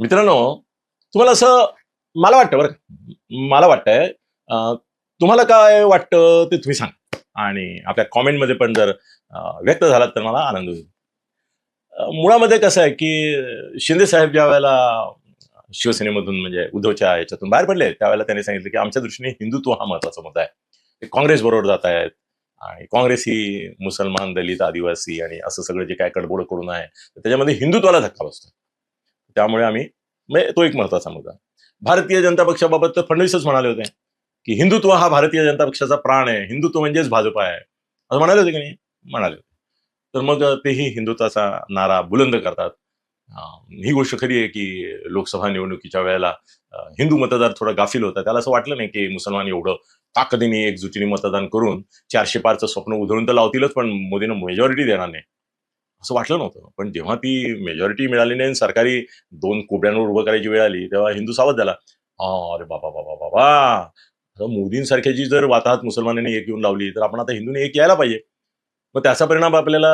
मित्रांनो तुम्हाला असं मला वाटतं बरं मला वाटतंय तुम्हाला काय वाटतं ते तुम्ही सांगा. आणि आपल्या कॉमेंटमध्ये पण जर व्यक्त झालात तर मला आनंद होईल. मुळामध्ये कसं आहे की शिंदे साहेब ज्या वेळेला शिवसेनेमधून म्हणजे उद्धवच्या याच्यातून बाहेर पडले त्यावेळेला त्यांनी सांगितलं की आमच्या दृष्टीने हिंदुत्व हा महत्त्वाचा मुद्दा आहे. ते काँग्रेस बरोबर जात आहेत आणि काँग्रेस ही मुसलमान दलित आदिवासी आणि असं सगळं जे काय कडबोड करून आहे त्याच्यामध्ये हिंदुत्वाला धक्का बसतो त्यामुळे आम्ही म्हणजे तो एक महत्त्वाचा मुद्दा. भारतीय जनता पक्षाबाबत तर फडणवीसच म्हणाले होते की हिंदुत्व हा भारतीय जनता पक्षाचा प्राण आहे हिंदुत्व म्हणजेच भाजपा आहे. असं म्हणाले होते की नाही? म्हणाले होते. तर मग तेही हिंदुत्वाचा नारा बुलंद करतात. ही गोष्ट खरी आहे की लोकसभा निवडणुकीच्या वेळेला हिंदू मतदार थोडा गाफील होता त्याला असं वाटलं नाही की मुसलमान एवढं ताकदीने एकजुटीने मतदान करून चारशे पारचं स्वप्न उधळून तर लावतीलच पण मोदीनं मेजॉरिटी देणार नाही. असं वाटलं नव्हतं. पण जेव्हा ती मेजॉरिटी मिळाली नाही आणि सरकारी दोन कोबड्यांवर उभं करायची वेळ आली तेव्हा हिंदू सावध झाला. अरे बाबा बाबा बाबा! मोदींसारख्याची जर वाताहत मुसलमानांनी एक येऊन लावली तर आपण आता हिंदूने एक यायला पाहिजे. मग त्याचा परिणाम आपल्याला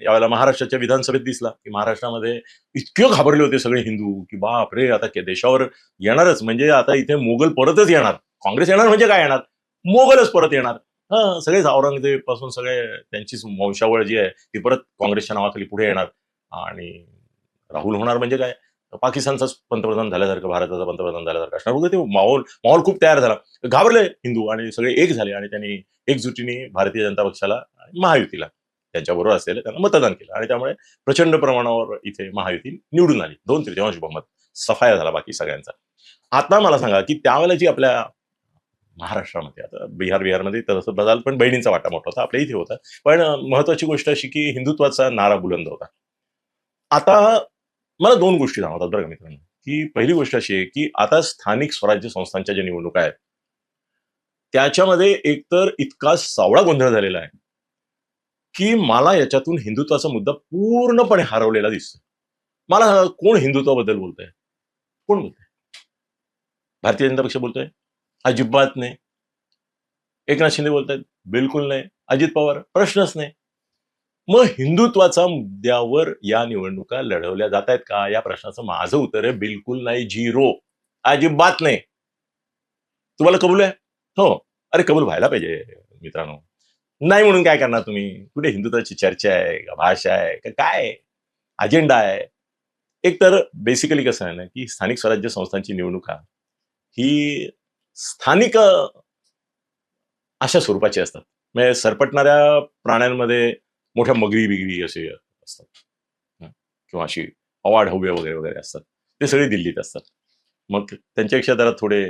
यावेळेला महाराष्ट्राच्या विधानसभेत दिसला की महाराष्ट्रामध्ये इतके घाबरले होते सगळे हिंदू की बाप रे आता के- देशावर येणारच. म्हणजे आता इथे मोगल परतच येणार. काँग्रेस येणार म्हणजे काय येणार? मोगलच परत येणार. हा सगळेच औरंगजेबपासून सगळे त्यांचीच वंशावळ जी आहे ती परत काँग्रेसच्या नावाखाली पुढे येणार. आणि राहुल होणार म्हणजे काय? पाकिस्तानचाच पंतप्रधान झाल्यासारखं भारताचा पंतप्रधान झाल्यासारखं असणार. होतं ते माहोल माहोल खूप तयार झाला. घाबरले हिंदू आणि सगळे एक झाले आणि त्यांनी एकजुटीने भारतीय जनता पक्षाला महायुतीला त्यांच्याबरोबर असलेलं त्यांना मतदान केलं. आणि त्यामुळे प्रचंड प्रमाणावर इथे महायुती निवडून आली. दोन तृतीयांश बहुमत सफाया झाला बाकी सगळ्यांचा. आता मला सांगा की त्यावेळेला जी आपल्या महाराष्ट्रामध्ये. आता बिहार बिहारमध्ये तसं बदल पण बहिणींचा वाटा मोठा होता आपल्या इथे होता. पण महत्वाची गोष्ट अशी की हिंदुत्वाचा नारा बुलंद होता. आता मला दोन गोष्टी जाणवतात बरं का मित्रांनो. की पहिली गोष्ट अशी आहे की आता स्थानिक स्वराज्य संस्थांच्या ज्या निवडणुका आहेत त्याच्यामध्ये एकतर इतका सावळा गोंधळ झालेला आहे की मला याच्यातून हिंदुत्वाचा मुद्दा पूर्णपणे हरवलेला दिसतो मला कोण हिंदुत्वाबद्दल बोलतंय? कोण बोलतंय? भारतीय जनता पक्ष बोलतोय? अजिबात नाही. एकनाथ शिंदे बोलतायत बिलकुल नाही. अजित पवार प्रश्नच नाही. मग हिंदुत्वाचा मुद्द्यावर या निवडणुका लढवल्या जात आहेत का? या प्रश्नाचं माझं उत्तर आहे बिलकुल नाही झिरो. अजिबात नाही. तुम्हाला कबूल आहे? हो. अरे कबूल व्हायला पाहिजे मित्रांनो. नाही म्हणून काय करणार तुम्ही? कुठे हिंदुत्वाची चर्चा आहे का भाषा आहे का काय अजेंडा आहे. एक तर बेसिकली कसं आहे ना की स्थानिक स्वराज्य संस्थांची निवडणुका ही स्थानिक अशा स्वरूपाची असतात. म्हणजे सरपटणाऱ्या प्राण्यांमध्ये मोठ्या मगरी बिगरी असे असतात. किंवा अशी अवाढ हव्य वगैरे वगैरे असतात. ते सगळे दिल्लीत असतात. मग त्यांच्यापेक्षा जरा थोडे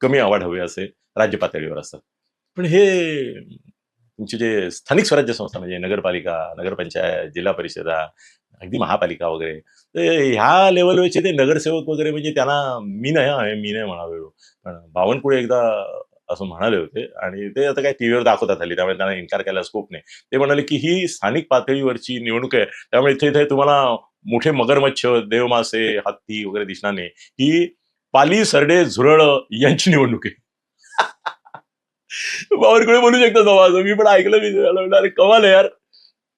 कमी अवाढ हवे असे राज्य पातळीवर असतात. पण हे तुमचे जे स्थानिक स्वराज्य संस्था म्हणजे नगरपालिका नगरपंचायत जिल्हा परिषदा अगदी महापालिका वगैरे. ते ह्या लेवलवरचे ते नगरसेवक वगैरे म्हणजे त्यांना मी नाही मी नाही म्हणावे पण बावनकुळे एकदा असं म्हणाले होते आणि ते आता काय टीव्हीवर दाखवतात हल्ली त्यामुळे त्यांना इन्कार केला स्कोप नाही. ते म्हणाले की ही स्थानिक पातळीवरची निवडणूक आहे त्यामुळे इथे इथे तुम्हाला मोठे मगरमच्छ देवमासे हत्ती वगैरे दिसणार नाही. ही पाली सरडे झुरळ यांची निवडणूक आहे. बावनकुळे बोलू शकतात बाबा मी पण ऐकलं मी अरे कमाल यार.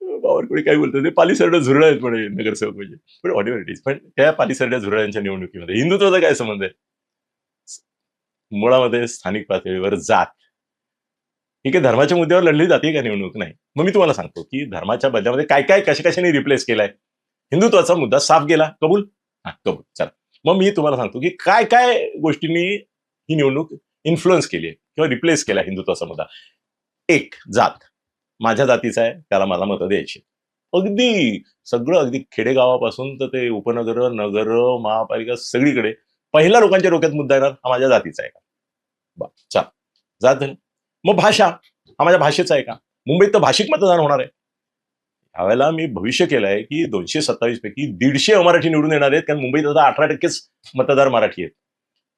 बावर कोणी काय बोलतं ते पालीसरड्या झुरळ आहेत म्हणे नगरसेवक म्हणजे. पण व्हॉट इट इज पण त्या पालीसरड्या झुरळांच्या निवडणुकीमध्ये हिंदुत्वाचा काय संबंध आहे? मुळामध्ये स्थानिक पातळीवर जात. ही काही धर्माच्या मुद्द्यावर लढली जाते का निवडणूक? नाही. मग मी तुम्हाला सांगतो की धर्माच्या बदल्यामध्ये काय काय कशा कशाने रिप्लेस केलाय? हिंदुत्वाचा मुद्दा साफ गेला. कबूल? हा कबूल. चला. मग मी तुम्हाला सांगतो की काय काय गोष्टींनी ही निवडणूक इन्फ्लुअन्स केली आहे किंवा रिप्लेस केला हिंदुत्वाचा मुद्दा? एक जात. माझ्या जातीचा आहे त्याला मला मतं द्यायची अगदी सगळं अगदी खेडेगावापासून तर ते उपनगर नगर महापालिका सगळीकडे पहिल्या लोकांच्या डोक्यात मुद्दा येणार हा माझ्या जातीचा आहे का? बा चा जात मग भाषा हा माझ्या भाषेचा आहे का? मुंबईत तर भाषिक मतदान होणार आहे. यावेळेला मी भविष्य केलं आहे की दोनशे सत्तावीस पैकी दीडशे अमराठी निवडून येणार आहेत कारण मुंबईत आता अठरा टक्केच मतदार मराठी आहेत.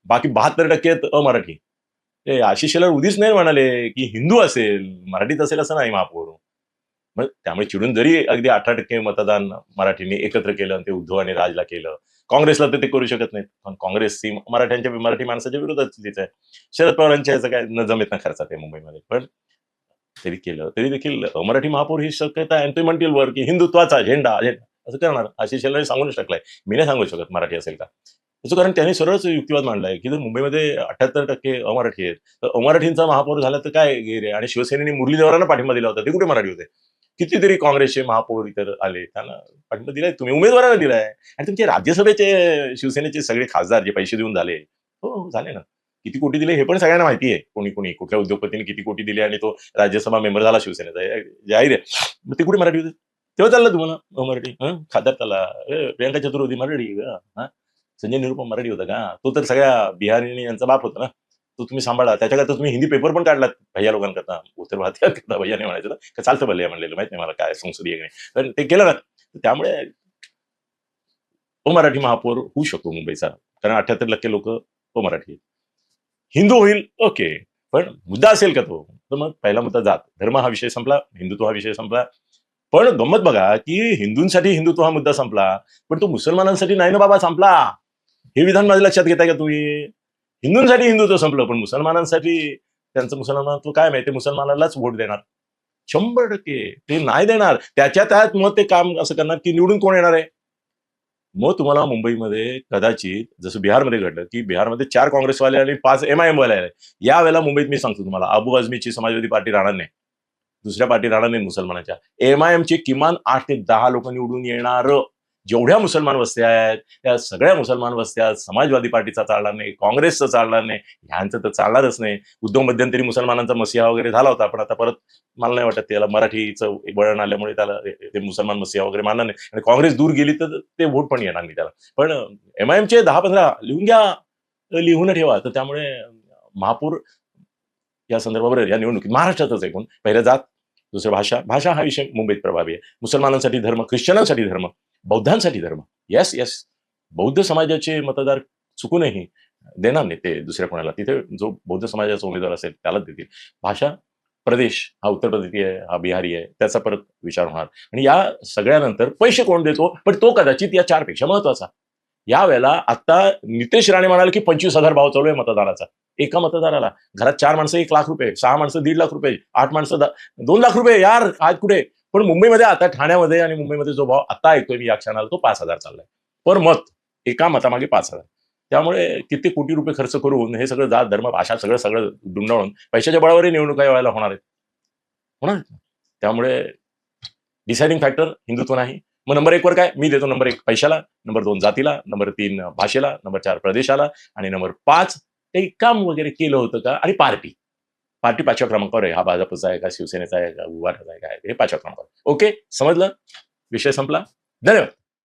बाकी बहात्तर टक्के आहेत अमराठी. ते आशिष शेलार उदीच नाही म्हणाले की हिंदू असेल मराठीत असेल असं नाही महापौर. मग त्यामुळे चिडून जरी अगदी अठरा टक्के मतदान मराठीने एकत्र केलं आणि ते उद्धव आणि राजला केलं काँग्रेसला तर ते करू शकत नाहीत. पण काँग्रेस ही मराठ्यांच्या मराठी माणसाच्या विरोधात आहे. शरद पवारांच्या याचं काय न जमेत ना खर्चात आहे मुंबईमध्ये. पण तरी केलं तरी देखील मराठी महापौर ही शक्यता आहे. आणि ते म्हणतील वर की हिंदुत्वाचा झेंडा झेंडा असं करणार. आशिष शेलार सांगूनच मी नाही सांगू शकत मराठी असेल का? त्याचं कारण त्यांनी सरळच युक्तिवाद मांडलाय की जर मुंबईमध्ये अठ्याहत्तर टक्के अमराठी आहेत तर अमराठींचा महापौर झाला तर काय गेले आणि शिवसेनेने मुरलीधरांना पाठिंबा दिला होता ते कुठे मराठी होते? कितीतरी काँग्रेसचे महापौर इतर आले त्यांना पाठिंबा दिलाय तुम्ही उमेदवारांना दिलाय. आणि तुमचे राज्यसभेचे शिवसेनेचे सगळे खासदार जे पैसे देऊन झाले हो, हो झाले ना. किती कोटी दिले हे पण सगळ्यांना माहिती आहे कोणी कोणी कुठल्या उद्योगपतीने किती कोटी दिले आणि तो राज्यसभा मेंबर झाला शिवसेनेचा जाहीर आहे. मग ते कुठे मराठी होते? तेव्हा चाललं तुम्हाला मराठी हं? खासदार त्याला प्रियंका चतुर्वेदी मराठी हा? संजय निरुपम मराठी होता का? तो तर सगळ्या बिहारी यांचा बाप होता ना? तो तुम्ही सांभाळा. त्याच्याकरता तुम्ही हिंदी पेपर पण काढलात भैया लोकांकरता. उत्तर भारतीय करता. भैया म्हणायचं का चालतं भले म्हणलेलं माहीत नाही मला काय संसदीय नाही. पण ते केलं ना. त्यामुळे मराठी महापौर होऊ शकतो मुंबईचा. कारण अठ्याहत्तर टक्के लोक तो मराठी हिंदू होईल ओके. पण मुद्दा असेल का तो? तर मग पहिला मुद्दा जात. धर्म हा विषय संपला हिंदुत्व हा विषय संपला. पण गंमत बघा की हिंदूंसाठी हिंदुत्व हा मुद्दा संपला पण तो मुसलमानांसाठी नाही ना बाबा संपला. हे विधान माझ्या लक्षात घेताय का तुम्ही? हिंदूंसाठी हिंदुत्व संपलं पण मुसलमानांसाठी त्यांचं मुसलमानत्व काय माहिती? मुसलमानालाच वोट देणार. शंभर टक्के. ते नाही देणार. त्याच्या त्यात मग ते काम असं करणार की निवडून कोण येणार आहे? मग तुम्हाला मुंबईमध्ये कदाचित जसं बिहारमध्ये घडलं की बिहारमध्ये चार काँग्रेसवाले आणि पाच एम आय एम वाले आले. यावेळेला मुंबईत मी सांगतो तुम्हाला अबू आझमीची समाजवादी पार्टी राहणार नाही. दुसऱ्या पार्टी राहणार नाही मुसलमानाच्या. एम आय एमचे किमान आठ ते दहा लोक निवडून येणार. जेवढ्या मुसलमान वस्त्या आहेत त्या सगळ्या मुसलमान वस्त्या समाजवादी पार्टीचा चालणार नाही काँग्रेसचा चालणार नाही ह्यांचं तर चालणारच नाही. उद्योग मध्यंतरी मुसलमानांचा मसिहा वगैरे झाला होता पण आता परत मला नाही वाटत त्याला मराठीचं वळण आल्यामुळे त्याला ते मुसलमान मसिहा वगैरे मानणार नाही. आणि काँग्रेस दूर गेली तर ते वोट पण येणार नाही त्याला. पण एम आय एमचे दहा पंधरा लिहून घ्या लिहून ठेवा. तर त्यामुळे महापूर या संदर्भावर या निवडणुकीत महाराष्ट्रातच एकूण. पहिल्या जात दुसरं भाषा भाषा हा विषय मुंबईत प्रभावी आहे. मुसलमानांसाठी धर्म ख्रिश्चनांसाठी धर्म. बौद्धांसाठी धर्म. येस येस बौद्ध समाजाचे मतदार चुकूनही देणार नाही ते दुसऱ्या कोणाला. तिथे जो बौद्ध समाजाचा उमेदवार असेल त्यालाच देतील. भाषा प्रदेश हा उत्तर प्रदेशी आहे हा बिहारी आहे त्याचा परत विचार होणार. आणि या सगळ्यानंतर पैसे कोण देतो? पण तो कदाचित या चारपेक्षा महत्त्वाचा. या वेळेला आता नितेश राणे म्हणाले की पंचवीस हजार भाव चालू आहे मतदाराचा एका मतदाराला. घरात चार माणसं एक लाख रुपये सहा माणसं दीड लाख रुपये आठ माणसं दोन लाख रुपये. यार आज कुठे? पण मुंबईमध्ये आता ठाण्यामध्ये आणि मुंबईमध्ये जो भाव आता ऐकतोय मी या क्षणाला तो पाच हजार चाललाय. पर मत एका मतामागे पाच हजार. त्यामुळे किती कोटी रुपये खर्च करून हे सगळं जात धर्म भाषा सगळं सगळं डुंडाळून पैशाच्या बळावरही निवडणुका या होणार आहेत. होणार ना. त्यामुळे डिसाइडिंग फॅक्टर हिंदुत्व नाही. मग नंबर एक वर काय? मी देतो नंबर एक पैशाला नंबर दोन जातीला नंबर तीन भाषेला नंबर चार प्रदेशाला आणि नंबर पाच काही काम वगैरे केलं होतं का? आणि पार्टी. पार्टी पाचव्या क्रमांकावर आहे हा भाजपचा आहे का शिवसेनेचा आहे का उभाटाचा आहे काय हे पाचव्या क्रमांकावर ओके? समजलं? विषय संपला? धन्यवाद.